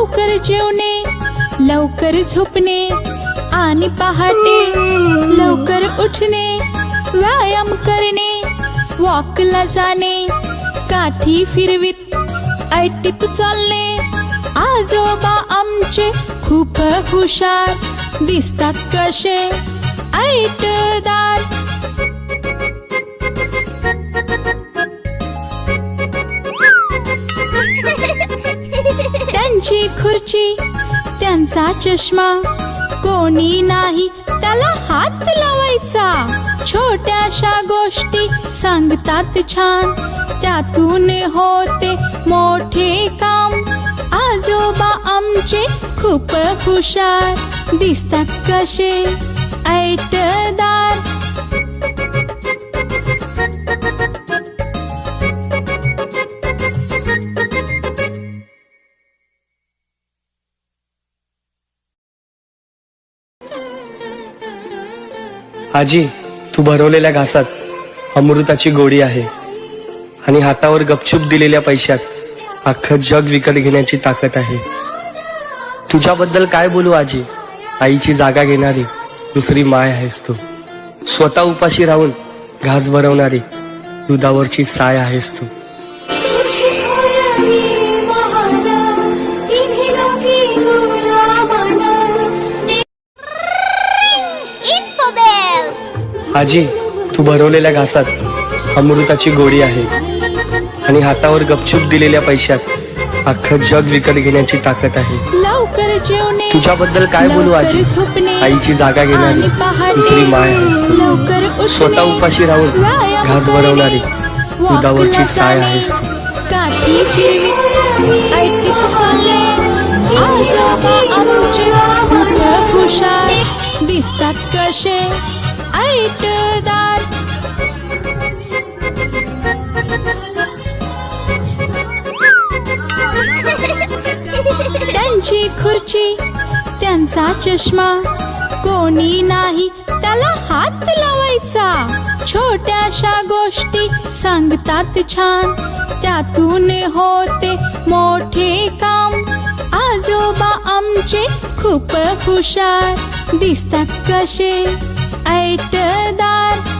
लवकर जेवणे लवकर झोपणे आणि पहाटे लवकर उठणे व्यायाम करणे वॉकला जाणे काठी फिरवीत ऐटीत चालणे. आजोबा आमचे खूप हुशार दिसतात कसे? ऐटदार त्यांची खुर्ची त्यांचा चष्मा. कोणी नाही त्याला हात लावायचा. छोट्याशा गोष्टी सांगतात छान. त्यातून होते मोठे काम. आजोबा आमचे खूप हुशार. दिसतात कसे? ऐटदार. आजी तू भरवलेल्या घासात अमृताची गोडी आहे. आणि हातावर गपचूप दिलेल्या पैशात अख्खं जग विकत घेण्याची ताकद आहे. तुझ्याबद्दल काय बोलू आजी? आईची जागा घेणारी दुसरी माय आहेस तू. स्वतः उपाशी राहून घास भरवणारी दुधावरची साय आहेस तू. आजी तू भरवलेल्या घासात अमृताची गोडी आहे. आणि हातावर गपचूप दिलेल्या पैशात अख्खं जग विकत घेण्याची ताकद आहे. तुझ्याबद्दल काय बोलू आजी? आईची जागा घेणारी दुसरी माय आहेस स्वतः उपाशी राहून घास भरवणारी दुधावरची साय आहेस दिसतात कसे? ऐटदार त्यांची खुर्ची त्यांचा चष्मा. कोणी नाही त्याला हात लावायचा. छोट्याशा गोष्टी सांगतात छान. त्यातून होते मोठे काम. आजोबा आमचे खूप हुशार. दिसतात कसे? ऐटदार